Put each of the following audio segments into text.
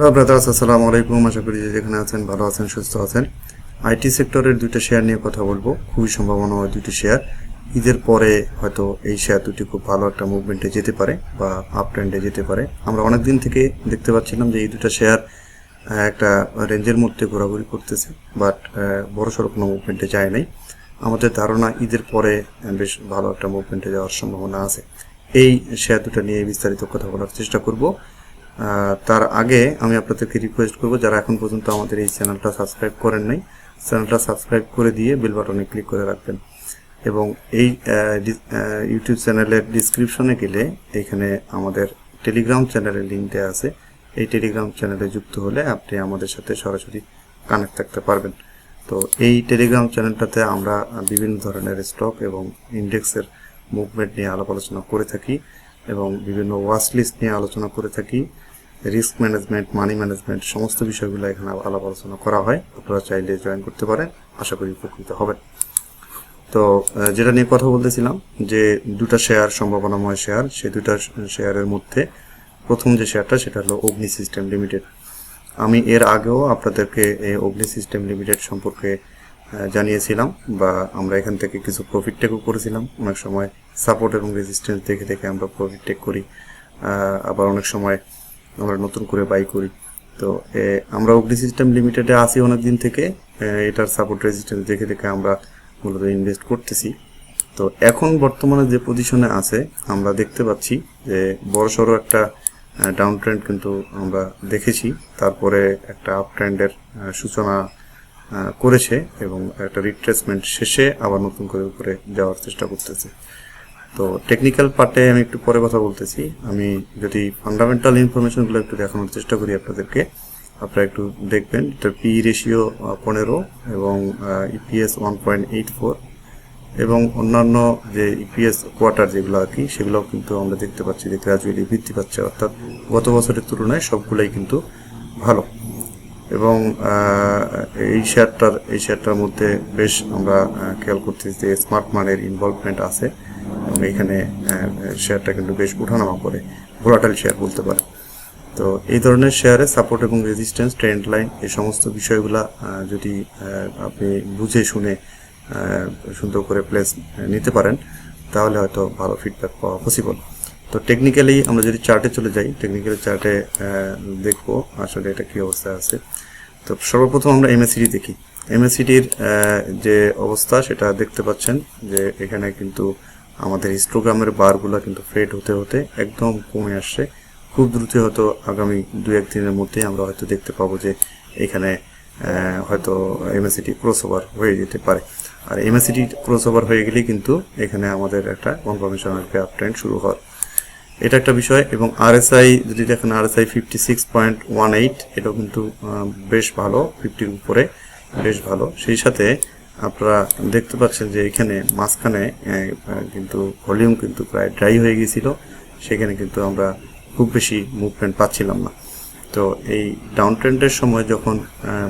Hello brothers, আসসালামু আলাইকুম। আশা করি যেখানে আছেন ভালো আছেন, সুস্থ আছেন। আইটি সেক্টরের দুইটা শেয়ার নিয়ে কথা বলব। খুবই সম্ভাবনা হয় দুটি শেয়ার। ঈদের পরে হয়তো এই শেয়ার দুটি খুব ভালো একটা মুভমেন্টে যেতে পারে বা আপ ট্রেন্ডে যেতে পারে। আমরা অনেক দিন থেকে দেখতে পাচ্ছিলাম যে এই দুটো শেয়ার একটা রেঞ্জের মধ্যে ঘোরাঘুরি করতেছে বাট বড় সড়ো কোনো মুভমেন্টে যায় নাই। আমাদের ধারণা ঈদের পরে বেশ ভালো একটা মুভমেন্টে যাওয়ার সম্ভাবনা আছে। এই শেয়ার দুটো নিয়ে বিস্তারিত কথা বলার চেষ্টা করব। তার আগে আমি আপনাদেরকে রিকোয়েস্ট করব, যারা এখন পর্যন্ত আমাদের এই চ্যানেলটা সাবস্ক্রাইব করেন নাই, চ্যানেলটা সাবস্ক্রাইব করে দিয়ে বেল বাটনে ক্লিক করে রাখবেন। এবং এই ইউটিউব চ্যানেলের ডিসক্রিপশনে গেলে এখানে আমাদের টেলিগ্রাম চ্যানেলের লিঙ্ক দেওয়া আছে। এই টেলিগ্রাম চ্যানেলে যুক্ত হলে আপনি আমাদের সাথে সরাসরি কানেক্ট থাকতে পারবেন। তো এই টেলিগ্রাম চ্যানেলটাতে আমরা বিভিন্ন ধরনের স্টক এবং ইন্ডেক্সের মুভমেন্ট নিয়ে আলাপ আলোচনা করে থাকি। এবং বিভিন্ন ওয়াচ লিস্ট নিয়ে আলোচনা করে থাকি। রিস্ক ম্যানেজমেন্ট মানি ম্যানেজমেন্ট সমস্ত বিষয়গুলো এখানে আলাপ আলোচনা করা হয়। আপনারা চাইলে জয়েন করতে পারেন। আশা করি উপকৃত হবেন। তো যেটা নিয়ে কথা বলতেছিলাম, যে দুটা শেয়ার সম্ভাবনাময় শেয়ার সেই দুটা শেয়ারের মধ্যে প্রথম যে শেয়ারটা সেটা হলো অগ্নি সিস্টেম লিমিটেড আমি এর আগেও আপনাদেরকে এই অগ্নি সিস্টেম লিমিটেড সম্পর্কে জানিয়েছিলাম বা আমরা এখান থেকে কিছু প্রফিট টেকও করেছিলাম। অনেক সময় সাপোর্ট এবং রেজিস্ট্যান্স দেখে দেখে আমরা প্রফিট টেক করি। আবার অনেক সময় আমরা নতুন করে বাই করি। তো আমরা অগ্নি সিস্টেম লিমিটেডে আসি অনেক দিন থেকে। এটার সাপোর্ট রেজিস্ট্যান্স দেখে দেখে আমরা মূলত ইনভেস্ট করতেছি। তো, এখন বর্তমানে যে পজিশনে আছে, আমরা দেখতে পাচ্ছি যে বড়সড় একটা ডাউন ট্রেন্ড কিন্তু আমরা দেখেছি। তারপরে একটা আপ ট্রেন্ডের সূচনা করেছে এবং একটা রিট্রেসমেন্ট শেষে আবার নতুন করে উপরে যাওয়ার চেষ্টা করতেছে। তো টেকনিক্যাল পার্টে আমি একটু পরে কথা বলতেছি। আমি যদি ফান্ডামেন্টাল ইনফরমেশনগুলো একটু দেখানোর চেষ্টা করি আপনাদেরকে, আপনারা একটু দেখবেন। এটার পি রেশিও পনেরো এবং EPS one point eight four এবং অন্যান্য যে ইপিএস কোয়ার্টার যেগুলো আর কি, সেগুলোও কিন্তু আমরা দেখতে পাচ্ছি যে গ্রাজুয়ালি বৃদ্ধি পাচ্ছে। অর্থাৎ গত বছরের তুলনায় সবগুলোই কিন্তু ভালো। এবং এই শেয়ারটার এই শেয়ারটার মধ্যে বেশ আমরা খেয়াল করতেছি যে স্মার্ট মানের ইনভলভমেন্ট আছে এবং এখানে শেয়ারটা কিন্তু বেশ উঠানামা করে ভোলাটাইল শেয়ার বলতে পারে তো এই ধরনের শেয়ারে সাপোর্ট এবং রেজিস্ট্যান্স ট্রেন্ড লাইন এই সমস্ত বিষয়গুলা যদি আপনি বুঝে শুনে সুন্দর করে প্লেস নিতে পারেন, তাহলে হয়তো ভালো ফিডব্যাক পাওয়া পসিবল তো টেকনিক্যালি আমরা যদি চার্টে চলে যাই টেকনিক্যাল চার্টে দেখব আসলে এটা কি অবস্থায় আছে। তো সর্বপ্রথম আমরা এমএসিডি দেখি। এমএসিডির যে অবস্থা সেটা দেখতে পাচ্ছেন যে এখানে কিন্তু আমাদের হিস্টোগ্রামের বারগুলো কিন্তু ফেড হতে হতে একদম কমে আসছে। খুব দ্রুত হয়তো আগামী দু এক দিনের মধ্যেই আমরা হয়তো দেখতে পাবো যে এখানে হয়তো এমএসিটি ক্রস ওভার হয়ে যেতে পারে। আর এমএসিটি ক্রস ওভার হয়ে গেলেই কিন্তু এখানে আমাদের একটা কনফার্মেশন আসবে আপ ট্রেন্ড শুরু হওয়ার এটা একটা বিষয়, এবং আরএসআই যদি দেখেন RSI fifty six point one eight এটাও কিন্তু বেশ ভালো ফিফটির উপরে, বেশ ভালো। সেই সাথে আপনারা দেখতে পাচ্ছেন যে এখানে মাঝখানে কিন্তু ভলিউম কিন্তু প্রায় ড্রাই হয়ে গেছিল সেখানে কিন্তু আমরা খুব বেশি মুভমেন্ট পাচ্ছিলাম না। তো এই ডাউন ট্রেন্ডের সময় যখন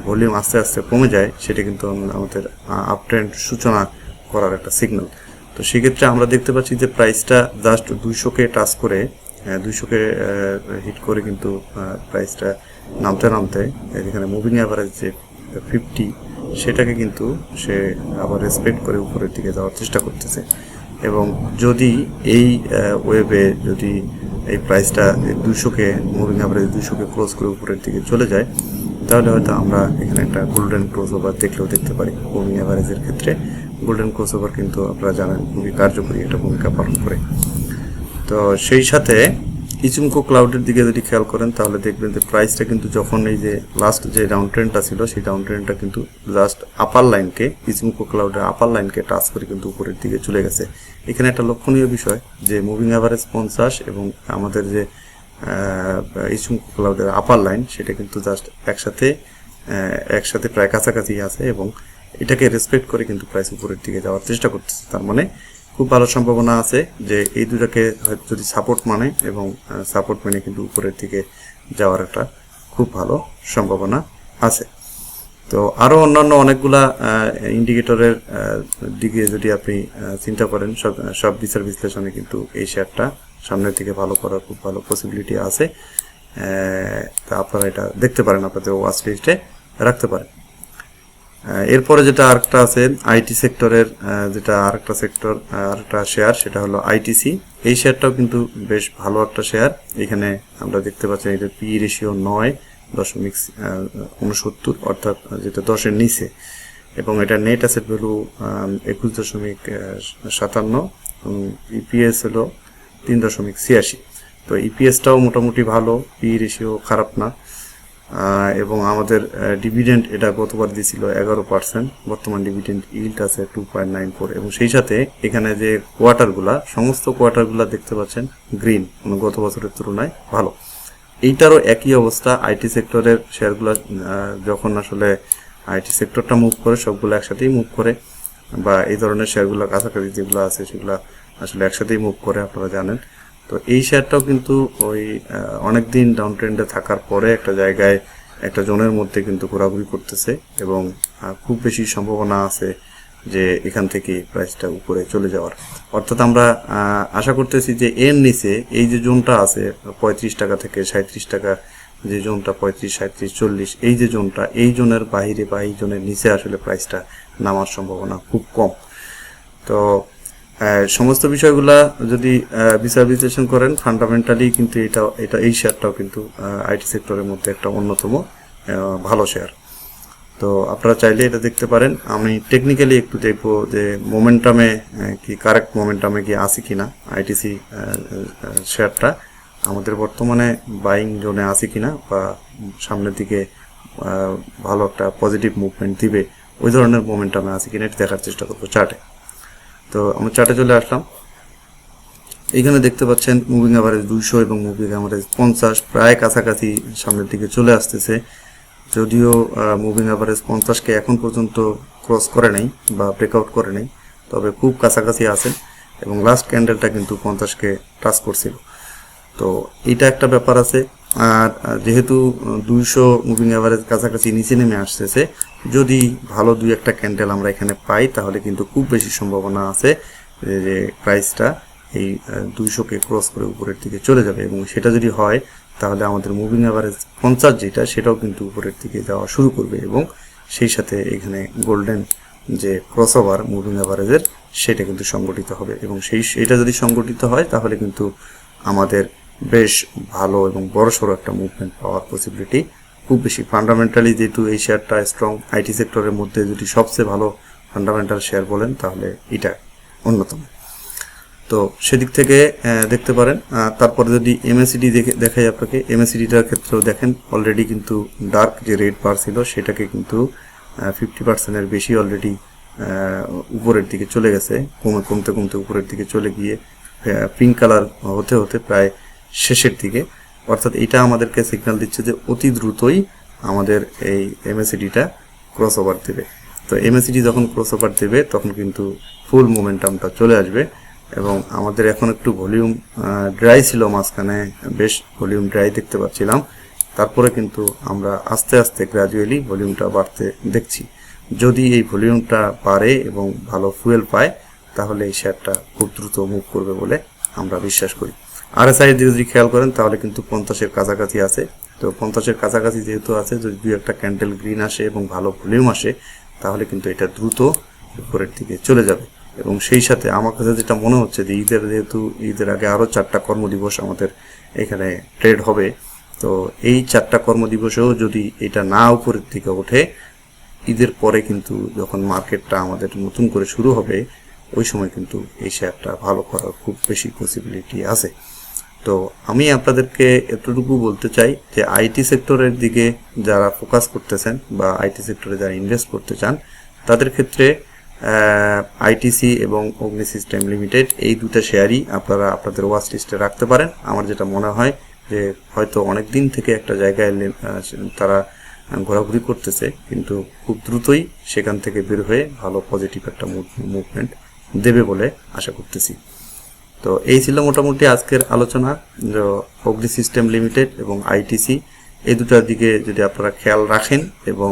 ভলিউম আস্তে আস্তে কমে যায়, সেটা কিন্তু আমাদের আপ ট্রেন্ড সূচনা করার একটা সিগন্যাল তো সেক্ষেত্রে আমরা দেখতে পাচ্ছি যে প্রাইসটা জাস্ট দুইশোকে টাচ করে দুইশোকে হিট করে কিন্তু প্রাইসটা নামতে নামতে এখানে মুভিং অ্যাভারেজ যে ফিফটি সেটাকে কিন্তু সে আবার রেসপেক্ট করে উপরের দিকে যাওয়ার চেষ্টা করতেছে। এবং যদি এই ওয়েবে যদি এই প্রাইসটা দুশোকে মুভিং অ্যাভারেজ দুশোকে ক্লোজ করে উপরের দিকে চলে যায়, তাহলে হয়তো আমরা এখানে একটা গোল্ডেন ক্রস ওভার দেখলেও দেখতে পারি। মুভিং অ্যাভারেজের ক্ষেত্রে গোল্ডেন ক্রস ওভার কিন্তু আপনারা জানেন খুবই কার্যকরী একটা ভূমিকা পালন করে। তো সেই সাথে ইচুমকো ক্লাউডের দিকে যদি খেয়াল করেন, তাহলে দেখবেন যে প্রাইসটা কিন্তু যখন এই যে লাস্ট যে ডাউন ট্রেন্ডটা ছিল, সেই ডাউন ট্রেন্ডটা কিন্তু জাস্ট আপার লাইনকে ইচুমকো ক্লাউডের আপার লাইনকে টাচ করে কিন্তু উপরের দিকে চলে গেছে। এখানে একটা লক্ষণীয় বিষয় যে মুভিং অ্যাভারেজ পঞ্চাশ এবং আমাদের যে ইচুমকো ক্লাউডের আপার লাইন সেটা কিন্তু জাস্ট একসাথে একসাথে প্রায় কাছাকাছি আছে এবং এটাকে রেসপেক্ট করে কিন্তু প্রাইস উপরের দিকে যাওয়ার চেষ্টা করতেছে। তার মানে খুব ভালো সম্ভাবনা আছে যে এই দুটাকে হয়তো যদি সাপোর্ট মানে এবং সাপোর্ট মেনে কিন্তু উপরের দিকে যাওয়ার একটা খুব ভালো সম্ভাবনা আছে। তো আরও অন্যান্য অনেকগুলা ইন্ডিকেটরের দিকে যদি আপনি চিন্তা করেন, সব সব বিচার বিশ্লেষণে কিন্তু এই শেয়ারটা সামনের দিকে ভালো করার খুব ভালো পসিবিলিটি আছে। তা আপনারা এটা দেখতে পারেন, আপনাদের ওয়াচ লিস্টে রাখতে পারেন। এরপরে যেটা আরেকটা আছে আইটি সেক্টরের যেটা আরেকটা সেক্টর আরেকটা শেয়ার সেটা হলো আইটিসি এই শেয়ারটাও কিন্তু বেশ ভালো একটা শেয়ার এখানে আমরা দেখতে পাচ্ছি এটা পি রেশিও নয় দশমিক উনসত্তর অর্থাৎ যেটা দশের নিচে। এবং এটা নেট অ্যাসেট ভ্যালু একুশ দশমিক সাতান্ন ইপিএস হলো তিন দশমিক ছিয়াশি। তো ইপিএসটাও মোটামুটি ভালো পি রেশিও খারাপ না। এবং আমাদের ডিভিডেন্ড এটা গতবার দিয়েছিল এগারো পার্সেন্ট বর্তমান ডিভিডেন্ড ইল্ড আছে টু পয়েন্ট নাইন ফোর এবং সেই সাথে এখানে যে কোয়ার্টারগুলা সমস্ত কোয়ার্টারগুলা দেখতে পাচ্ছেন গ্রিন মানে গত বছরের তুলনায় ভালো। এইটারও একই অবস্থা আইটি সেক্টরের শেয়ারগুলো যখন আসলে আইটি সেক্টরটা মুভ করে, সবগুলো একসাথেই মুভ করে, বা এই ধরনের শেয়ারগুলো কাছাকাছি যেগুলো আছে সেগুলো আসলে একসাথেই মুভ করে, আপনারা জানেন। তো এই শেয়ারটাও কিন্তু ওই অনেক দিন ডাউন ট্রেন্ডে থাকার পরে একটা জায়গায় একটা জোনের মধ্যে কিন্তু ঘোরাঘুরি করতেছে এবং খুব বেশি সম্ভাবনা আছে যে এখান থেকে প্রাইসটা উপরে চলে যাওয়ার। অর্থাৎ আমরা আশা করতেছি যে এর নিচে এই যে জোনটা আছে, পঁয়ত্রিশ টাকা থেকে সাঁত্রিশ টাকা যে জোনটা পঁয়ত্রিশ সাঁত্রিশ চল্লিশ, এই যে জোনটা, এই জোনের বাহিরে বা এই জোনের নিচে আসলে প্রাইসটা নামার সম্ভাবনা খুব কম। তো সমস্ত বিষয়গুলা যদি বিচার বিশ্লেষণ করেন ফান্ডামেন্টালি কিন্তু এটা এটা এই শেয়ারটাও কিন্তু আইটি সেক্টরের মধ্যে একটা অন্যতম ভালো শেয়ার তো আপনারা চাইলে এটা দেখতে পারেন। আমি টেকনিক্যালি একটু দেখব যে মোমেন্টামে কি কারেক্ট মোমেন্টামে কি আছে কিনা আইটিসি শেয়ারটা আমাদের বর্তমানে বাইং জোনে আছে কিনা বা সামনের দিকে ভালো একটা পজিটিভ মুভমেন্ট দিবে, ওই ধরনের মোমেন্টামে আছে কিনা, এটা দেখার চেষ্টা করব চার্টে তো আমরা চার্টে চলে আসলাম। এখানে দেখতে পাচ্ছেন মুভিং অ্যাভারেজ দুইশো এবং মুভিং অ্যাভারেজ পঞ্চাশ, প্রায় কাছাকাছি সামনের দিকে চলে আসতেছে। যদিও মুভিং অ্যাভারেজ পঞ্চাশকে এখন পর্যন্ত ক্রস করে নাই বা ব্রেকআউট করে নাই, তবে খুব কাছাকাছি আছেন এবং লাস্ট ক্যান্ডেলটা কিন্তু পঞ্চাশকে টাচ করছিল। তো এটা একটা ব্যাপার আছে। আর যেহেতু দুইশো মুভিং অ্যাভারেজ কাছাকাছি নিচে নেমে আসতেছে, যদি ভালো দুই একটা ক্যান্ডেল আমরা এখানে পাই, তাহলে কিন্তু খুব বেশি সম্ভাবনা আছে যে- প্রাইসটা এই দুইশোকে ক্রস করে উপরের দিকে চলে যাবে। এবং সেটা যদি হয়, তাহলে আমাদের মুভিং অ্যাভারেজ পঞ্চাশ যেটা, সেটাও কিন্তু উপরের দিকে যাওয়া শুরু করবে। এবং সেই সাথে এখানে গোল্ডেন যে ক্রস ওভার মুভিং অ্যাভারেজের সেটা কিন্তু সংগঠিত হবে। এবং সেই এটা যদি সংগঠিত হয়, তাহলে কিন্তু আমাদের বেশ ভালো এবং বড়সড় একটা মুভমেন্ট পাওয়ার পসিবিলিটি খুব বেশি ফান্ডামেন্টালি যেহেতু এই শেয়ারটা স্ট্রং আইটি সেক্টরের মধ্যে যদি সবচেয়ে ভালো ফান্ডামেন্টাল শেয়ার বলেন, তাহলে এটা অন্যতম। তো সেদিক থেকে দেখতে পারেন তারপরে যদি এমএসিডি দেখে দেখাই আপনাকে এমএসিডিটার ক্ষেত্রেও দেখেন অলরেডি কিন্তু ডার্ক যে রেড বার ছিল, সেটাকে কিন্তু ফিফটি পার্সেন্টের বেশি অলরেডি উপরের দিকে চলে গেছে, কমে কমতে কমতে উপরের দিকে চলে গিয়ে পিঙ্ক কালার হতে হতে প্রায় শেষের দিকে। অর্থাৎ এটা আমাদেরকে সিগন্যাল দিচ্ছে যে অতি দ্রুতই আমাদের এই এমএসিডিটা ক্রস ওভার দেবে। তো এমএসিডি যখন ক্রস ওভার দেবে, তখন কিন্তু ফুল মোমেন্টামটা চলে আসবে এবং আমাদের এখন একটু ভলিউম ড্রাই ছিল মাঝখানে, বেশ ভলিউম ড্রাই দেখতে পাচ্ছিলাম। তারপরে কিন্তু আমরা আস্তে আস্তে গ্রাজুয়ালি ভলিউমটা বাড়তে দেখছি। যদি এই ভলিউমটা বাড়ে এবং ভালো ফুয়েল পায়, তাহলে এই শেয়ারটা খুব দ্রুত মুভ করবে বলে আমরা বিশ্বাস করি। আরএসআই যদি খেয়াল করেন, তাহলে কিন্তু পঞ্চাশের কাছাকাছি আছে। তো পঞ্চাশের কাছাকাছি যেহেতু আছে, যদি দুই একটা ক্যান্ডেল গ্রিন আসে এবং ভালো ভলিউম আসে, তাহলে কিন্তু এটা দ্রুত উপরের দিকে চলে যাবে। এবং সেই সাথে আমার কাছে যেটা মনে হচ্ছে যে ঈদের যেহেতু, ঈদের আগে আরও চারটা কর্মদিবস আমাদের এখানে ট্রেড হবে। তো এই চারটা কর্মদিবসেও যদি এটা না উপরের দিকে ওঠে, ঈদের পরে কিন্তু যখন মার্কেটটা আমাদের নতুন করে শুরু হবে, ওই সময় কিন্তু এই শেয়ারটা ভালো করার খুব বেশি পসিবিলিটি আছে। তো আমি আপনাদেরকে এতটুকু বলতে চাই যে আইটি সেক্টরের দিকে যারা ফোকাস করতেছেন বা আইটি সেক্টরে যারা ইনভেস্ট করতে চান, তাদের ক্ষেত্রে আইটিসি এবং অগ্নি সিস্টেম লিমিটেড এই দুটো শেয়ারই আপনারা আপনাদের ওয়াচ লিস্টে রাখতে পারেন। আমার যেটা মনে হয় যে হয়তো অনেক দিন থেকে একটা জায়গায় তারা ঘোরাঘুরি করতেছে, কিন্তু খুব দ্রুতই সেখান থেকে বের হয়ে ভালো পজিটিভ একটা মুভমেন্ট দেবে বলে আশা করতেছি। তো এই ছিল মোটামুটি আজকের আলোচনা অগ্নি সিস্টেম লিমিটেড এবং আইটিসি। এই দুটার দিকে যদি আপনারা খেয়াল রাখেন এবং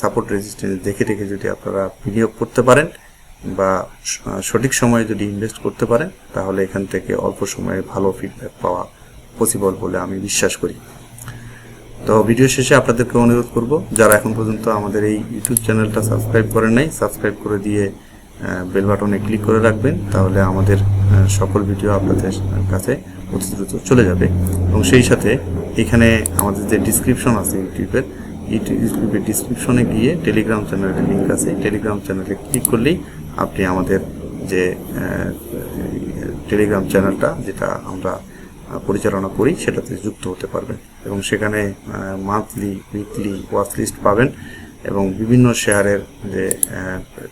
সাপোর্ট রেজিস্ট্যান্স দেখে দেখে যদি আপনারা বিনিয়োগ করতে পারেন বা সঠিক সময়ে যদি ইনভেস্ট করতে পারেন, তাহলে এখান থেকে অল্প সময়ে ভালো ফিডব্যাক পাওয়া পসিবল বলে আমি বিশ্বাস করি। তো ভিডিও শেষে আপনাদেরকে অনুরোধ করব, যারা এখন পর্যন্ত আমাদের এই ইউটিউব চ্যানেলটা সাবস্ক্রাইব করেন নাই সাবস্ক্রাইব করে দিয়ে বেল বাটনে ক্লিক করে রাখবেন, তাহলে আমাদের সকল ভিডিও আপনাদের কাছে অতি দ্রুত চলে যাবে। এবং সেই সাথে এখানে আমাদের যে ডিসক্রিপশন আছে ইউটিউবের ইউটিউবের ডিসক্রিপশনে গিয়ে টেলিগ্রাম চ্যানেলের লিঙ্ক আছে। টেলিগ্রাম চ্যানেলে ক্লিক করলেই আপনি আমাদের যে টেলিগ্রাম চ্যানেলটা যেটা আমরা পরিচালনা করি, সেটাতে যুক্ত হতে পারবেন। এবং সেখানে মান্থলি উইকলি ওয়াচ লিস্ট পাবেন। এবং বিভিন্ন শেয়ারের যে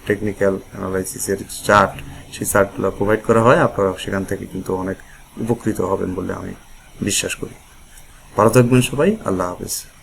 টেকনিক্যাল অ্যানালাইসিসের চার্ট সেই চার্টগুলো প্রোভাইড করা হয়। আপনারা সেখান থেকে কিন্তু অনেক উপকৃত হবেন বলে আমি বিশ্বাস করি। ভালো থাকবেন সবাই। আল্লাহ হাফেজ।